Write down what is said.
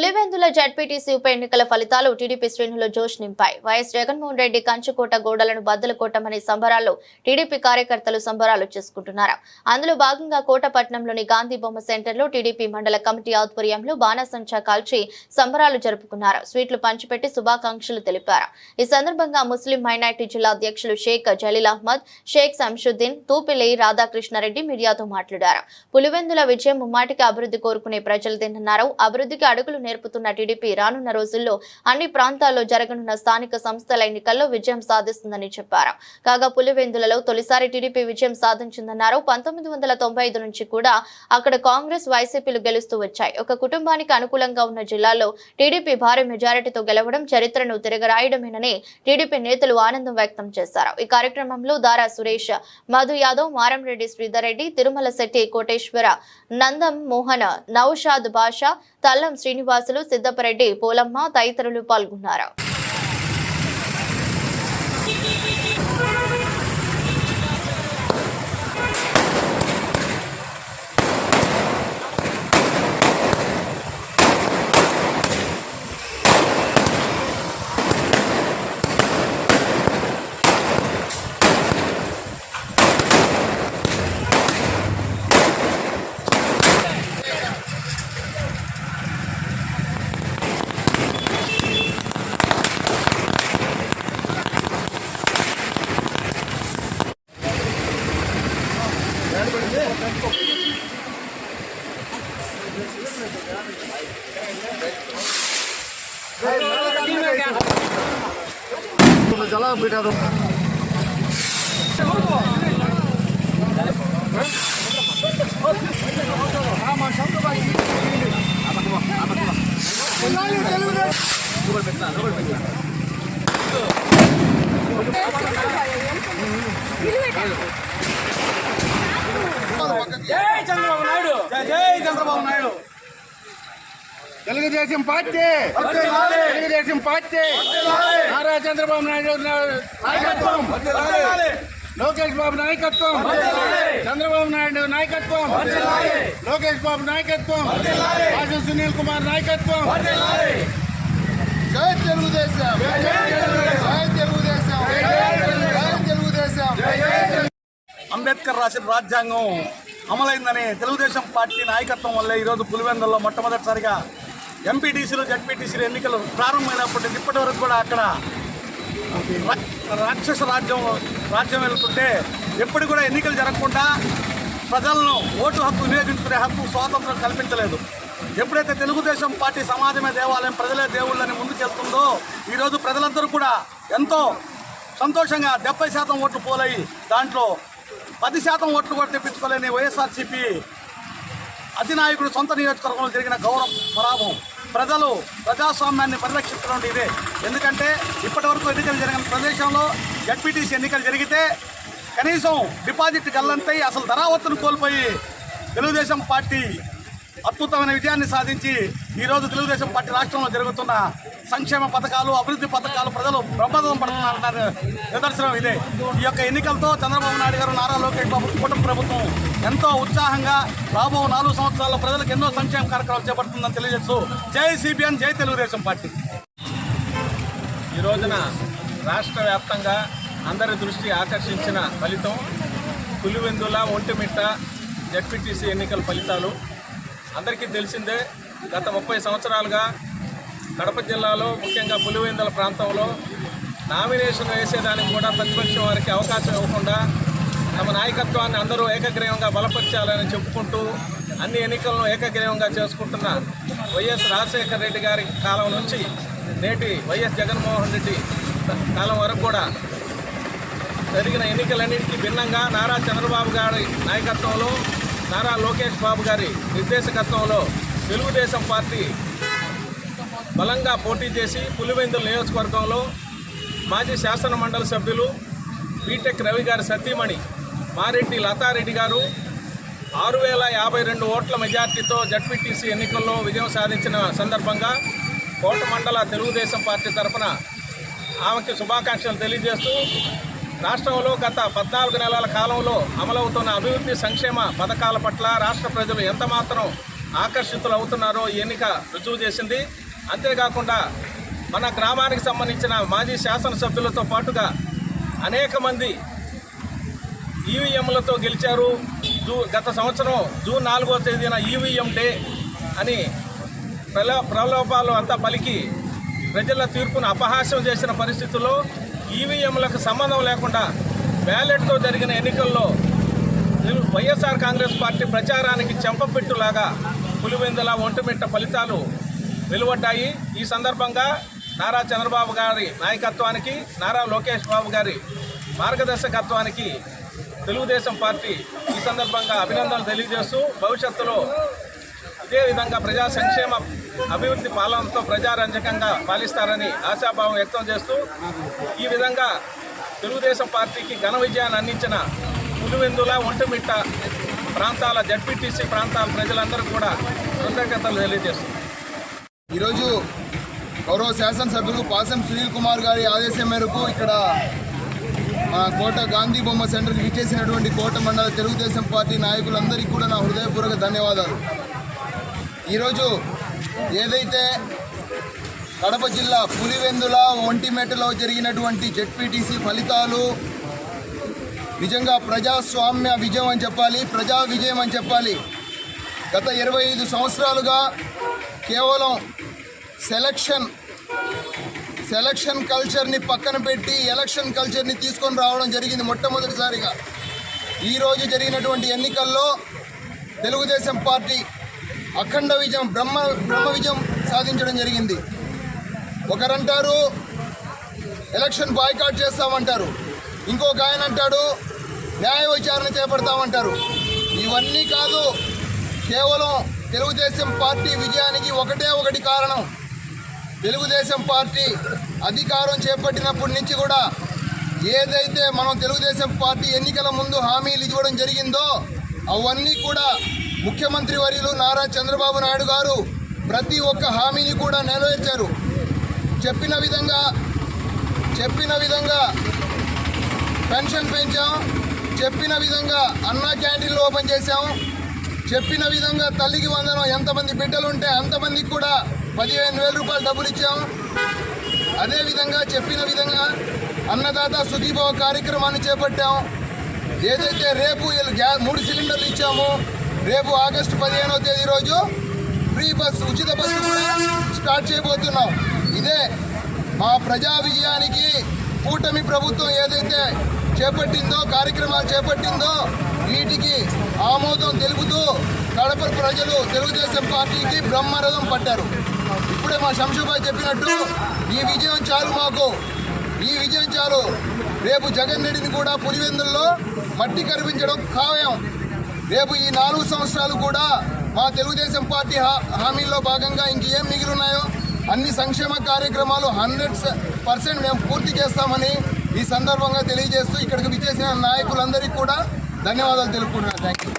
Pulivendula ZPTC ఉప ఎన్నికల ఫలితాలు టీడీపీ శ్రేణులు జోష్ నింపాయి. వైఎస్ జగన్మోహన్ రెడ్డి కంచుకోట గోడలను బద్దలు కొట్టమని సంబరాల్లో టీడీపీ కార్యకర్తలు సంబరాలు చేసుకుంటున్నారు? అందులో భాగంగా కోటపట్నంలోని గాంధీ బొమ్మ సెంటర్లో టీడీపీ మండల కమిటీ ఆధ్వర్యంలో బాణాసంచా కాల్చి సంబరాలు జరుపుకున్నారు? స్వీట్లు పంచిపెట్టి శుభాకాంక్షలు తెలిపారు? ఈ సందర్భంగా ముస్లిం మైనార్టీ జిల్లా అధ్యక్షులు షేక్ జలీల్ అహ్మద్ షేక్ శంషుద్దీన్ తూపిలి రాధాకృష్ణారెడ్డి మీడియాతో మాట్లాడారు. పులివెందుల విజయం ముమ్మాటికి అభివృద్ధి కోరుకునే ప్రజలదేనన్నారు అభివృద్ధికి అడుగులు నేర్పుతున్న టీడీపీ రానున్న రోజుల్లో అన్ని ప్రాంతాల్లో జరగనున్న స్థానిక సంస్థల ఎన్నికల్లో విజయం సాధిస్తుందని చెప్పారు. కాగా పులివెందులలో తొలిసారి టీడీపీ విజయం సాధించిందన్నారు. పంతొమ్మిది వందల తొంభై ఐదు నుంచి కూడా అక్కడ కాంగ్రెస్ వైసీపీలు గెలుస్తూ వచ్చాయి. ఒక కుటుంబానికి అనుకూలంగా ఉన్న జిల్లాలో టీడీపీ భారీ మెజారిటీతో గెలవడం చరిత్రను తిరగరాయడమేనని టీడీపీ నేతలు ఆనందం వ్యక్తం చేశారు. ఈ కార్యక్రమంలో దారా సురేష్ మధు యాదవ్ మారంరెడ్డి శ్రీధర్ రెడ్డి తిరుమల శెట్టి కోటేశ్వర నందం మోహన్ నౌషాద్ బాషా తల్లం శ్రీనివాసులు సిద్దపరెడ్డి పోలమ్మ తదితరులు పాల్గొన్నారు. ಬಿಡೋದು చంద్రబాబు నాయుడు. జై చంద్రబాబు నాయుడు. తెలుగుదేశం పార్టీ! తెలుగుదేశం పార్టీ! నారా చంద్రబాబు నాయుడు నాయకత్వం! లోకేష్ బాబు నాయకత్వం! చంద్రబాబు నాయుడు నాయకత్వం! లోకేష్ బాబు నాయకత్వం! రాజు సునీల్ కుమార్ నాయకత్వం! జై తెలుగుదేశం! జై తెలుగుదేశం! జై తెలుగుదేశం! అంబేద్కర్ రాసిన రాజ్యాంగం అమలైందని తెలుగుదేశం పార్టీ నాయకత్వం వల్లే ఈరోజు పులివెందుల్లో మొట్టమొదటిసారిగా ఎంపీటీసీలు జడ్పీటీసీలు ఎన్నికలు ప్రారంభమైనప్పటి నుంచి ఇప్పటి వరకు కూడా అక్కడ రాక్షస రాజ్యం రాజ్యం వెళ్తుంటే ఎప్పుడు కూడా ఎన్నికలు జరగకుండా ప్రజలను ఓటు హక్కు వినియోగించుకునే హక్కు స్వాతంత్రం కల్పించలేదు. ఎప్పుడైతే తెలుగుదేశం పార్టీ సమాజమే దేవాలయం ప్రజలే దేవుళ్ళని ముందుకెళ్తుందో ఈరోజు ప్రజలందరూ కూడా ఎంతో సంతోషంగా డెబ్బై శాతం ఓట్లు పోలయ్యి దాంట్లో పది శాతం ఓట్లు కూడా తెప్పించుకోలేని వైఎస్ఆర్సీపీ అధినాయకుడు సొంత నియోజకవర్గంలో జరిగిన గౌరవ పరాభవం. ప్రజలు ప్రజాస్వామ్యాన్ని పరిరక్షించడం ఇదే. ఎందుకంటే ఇప్పటి వరకు ఎన్నికలు జరిగిన ప్రదేశంలో జడ్పీటీసీ ఎన్నికలు జరిగితే కనీసం డిపాజిట్ గల్లంతై అసలు ధరావత్తును కోల్పోయి తెలుగుదేశం పార్టీ అద్భుతమైన విజయాన్ని సాధించి ఈరోజు తెలుగుదేశం పార్టీ రాష్ట్రంలో జరుగుతున్న సంక్షేమ పథకాలు అభివృద్ధి పథకాలు ప్రజలు బ్రహ్మదం పడుతున్నారన్న నిదర్శనం ఇదే. ఈ యొక్క ఎన్నికలతో చంద్రబాబు నాయుడు గారు నారా లోకేష్ బాబు కూటమి ప్రభుత్వం ఎంతో ఉత్సాహంగా రాబో నాలుగు సంవత్సరాల్లో ప్రజలకు ఎన్నో సంక్షేమ కార్యక్రమాలు చేపడుతుందని తెలియజేస్తూ జై సిబిఎన్ జై తెలుగుదేశం పార్టీ. ఈ రోజున రాష్ట్ర వ్యాప్తంగా అందరి దృష్టి ఆకర్షించిన ఫలితం పులివెందుల ఒంటిమిట్ట జడ్పీటీసీ ఎన్నికల ఫలితాలు. అందరికీ తెలిసిందే గత ముప్పై సంవత్సరాలుగా కడప జిల్లాలో ముఖ్యంగా పులివెందుల ప్రాంతంలో నామినేషన్ వేసేదానికి కూడా ప్రతిపక్షం వారికి అవకాశం ఇవ్వకుండా తమ నాయకత్వాన్ని అందరూ ఏకగ్రీవంగా బలపరచాలని చెప్పుకుంటూ అన్ని ఎన్నికలను ఏకగ్రీవంగా చేసుకుంటున్న వైఎస్ రాజశేఖర రెడ్డి గారి కాలం నుంచి నేటి వైఎస్ జగన్మోహన్ రెడ్డి కాలం వరకు కూడా జరిగిన ఎన్నికలన్నింటికీ భిన్నంగా నారా చంద్రబాబు గారి నాయకత్వంలో నారా లోకేష్ బాబు గారి నిర్దేశకత్వంలో తెలుగుదేశం పార్టీ బలంగా పోటీ చేసి పులివెందుల నియోజకవర్గంలో మాజీ శాసన మండలి సభ్యులు బీటెక్ రవి గారి సతీమణి మారెడ్డి లతారెడ్డి గారు ఆరు వేల యాభై రెండు ఓట్ల మెజార్టీతో జడ్పీటీసీ ఎన్నికల్లో విజయం సాధించిన సందర్భంగా కోట మండల తెలుగుదేశం పార్టీ తరఫున ఆమెకి శుభాకాంక్షలు తెలియజేస్తూ రాష్ట్రంలో గత పద్నాలుగు నెలల కాలంలో అమలవుతున్న అభివృద్ధి సంక్షేమ పథకాల పట్ల రాష్ట్ర ప్రజలు ఎంతమాత్రం ఆకర్షితులు అవుతున్నారో ఈ ఎన్నిక రుజువు చేసింది. అంతేకాకుండా మన గ్రామానికి సంబంధించిన మాజీ శాసనసభ్యులతో పాటుగా అనేక మంది ఈవీఎంలతో గెలిచారు. జూ గత సంవత్సరం జూన్ నాలుగో తేదీన ఈవీఎం డే అని ప్రలో ప్రలోభాలు అంతా పలికి ప్రజల తీర్పును అపహాస్యం చేసిన పరిస్థితుల్లో ఈవీఎంలకు సంబంధం లేకుండా బ్యాలెట్తో జరిగిన ఎన్నికల్లో వైఎస్ఆర్ కాంగ్రెస్ పార్టీ ప్రచారానికి చెంపపెట్టులాగా పులివెందుల ఒంటిమిట్ట ఫలితాలు వెలువడ్డాయి. ఈ సందర్భంగా నారా చంద్రబాబు గారి నాయకత్వానికి నారా లోకేష్ బాబు గారి మార్గదర్శకత్వానికి తెలుగుదేశం పార్టీ ఈ సందర్భంగా అభినందనలు తెలియజేస్తూ భవిష్యత్తులో అదేవిధంగా ప్రజా సంక్షేమ అభివృద్ధి పాలనతో ప్రజారంజకంగా పాలిస్తారని ఆశాభావం వ్యక్తం చేస్తూ ఈ విధంగా తెలుగుదేశం పార్టీకి ఘన విజయాన్ని అందించిన పులివెందుల ఒంటిమిట్ట ప్రాంతాల జడ్పీటీసీ ప్రాంతాల ప్రజలందరూ కూడా కృతజ్ఞతలు తెలియజేస్తున్నారు. ఈరోజు గౌరవ శాసనసభ్యులు పాసం సునీల్ కుమార్ గారి ఆదేశం మేరకు ఇక్కడ మా కోట గాంధీ బొమ్మ సెంటర్కి ఇచ్చేసినటువంటి కోట మండల తెలుగుదేశం పార్టీ నాయకులందరికీ కూడా నా హృదయపూర్వక ధన్యవాదాలు. ఈరోజు ఏదైతే కడప జిల్లా పులివెందుల ఒంటిమెట్టలో జరిగినటువంటి జెడ్పీటీసీ ఫలితాలు నిజంగా ప్రజాస్వామ్య విజయం అని చెప్పాలి ప్రజా విజయం అని చెప్పాలి. గత ఇరవై ఐదు సంవత్సరాలుగా కేవలం సెలక్షన్ సెలక్షన్ కల్చర్ని పక్కన పెట్టి ఎలక్షన్ కల్చర్ని తీసుకొని రావడం జరిగింది మొట్టమొదటిసారిగా. ఈరోజు జరిగినటువంటి ఎన్నికల్లో తెలుగుదేశం పార్టీ అఖండ విజయం బ్రహ్మ బ్రహ్మ విజయం సాధించడం జరిగింది. ఒకరంటారు ఎలక్షన్ బాయ్కాట్ చేస్తామంటారు. ఇంకొక ఆయన అంటాడు న్యాయ విచారణ చేపడతామంటారు. ఇవన్నీ కాదు కేవలం తెలుగుదేశం పార్టీ విజయానికి ఒకటే ఒకటి కారణం. తెలుగుదేశం పార్టీ అధికారం చేపట్టినప్పటి నుంచి కూడా ఏదైతే మనం తెలుగుదేశం పార్టీ ఎన్నికల ముందు హామీలు ఇవ్వడం జరిగిందో అవన్నీ కూడా ముఖ్యమంత్రి వర్యులు నారా చంద్రబాబు నాయుడు గారు ప్రతి ఒక్క హామీని కూడా నెరవేర్చారు. చెప్పిన విధంగా చెప్పిన విధంగా పెన్షన్ పెంచాం చెప్పిన విధంగా అన్నా క్యాంటీన్లు ఓపెన్ చేశాం చెప్పిన విధంగా తల్లికి వందనం ఎంతమంది బిడ్డలు ఉంటే అంతమందికి కూడా పదిహేను వేల రూపాయలు డబ్బులు ఇచ్చాం. అదేవిధంగా చెప్పిన విధంగా అన్నదాత సుఖీభావ కార్యక్రమాన్ని చేపట్టాం. ఏదైతే రేపు గ్యాస్ మూడు సిలిండర్లు ఇచ్చామో రేపు ఆగస్టు పదిహేనవ తేదీ రోజు ఫ్రీ బస్సు ఉచిత బస్సు కూడా స్టార్ట్ చేయబోతున్నాం. ఇదే మా ప్రజా విజయానికి కూటమి ప్రభుత్వం ఏదైతే చేపట్టిందో కార్యక్రమాలు చేపట్టిందో వీటికి ఆమోదం తెలుపుతూ కడప ప్రజలు తెలుగుదేశం పార్టీకి బ్రహ్మరథం పట్టారు. ఇప్పుడే మా శంషుబాయ్ చెప్పినట్టు ఈ విజయం చాలు మాకు. ఈ విజయం చాలు. రేపు జగన్ రెడ్డిని కూడా పులివెందుల్లో మట్టి కనిపించడం ఖాయం. రేపు ఈ నాలుగు సంవత్సరాలు కూడా మా తెలుగుదేశం పార్టీ హా- హామీల్లో భాగంగా ఇంకేం మిగిలి ఉన్నాయో అన్ని సంక్షేమ కార్యక్రమాలు హండ్రెడ్ పర్సెంట్ మేము పూర్తి చేస్తామని ఈ సందర్భంగా తెలియజేస్తూ ఇక్కడికి విచ్చేసిన నాయకులందరికీ కూడా ధన్యవాదాలు తెలుపుకుంటున్నాను. Thank you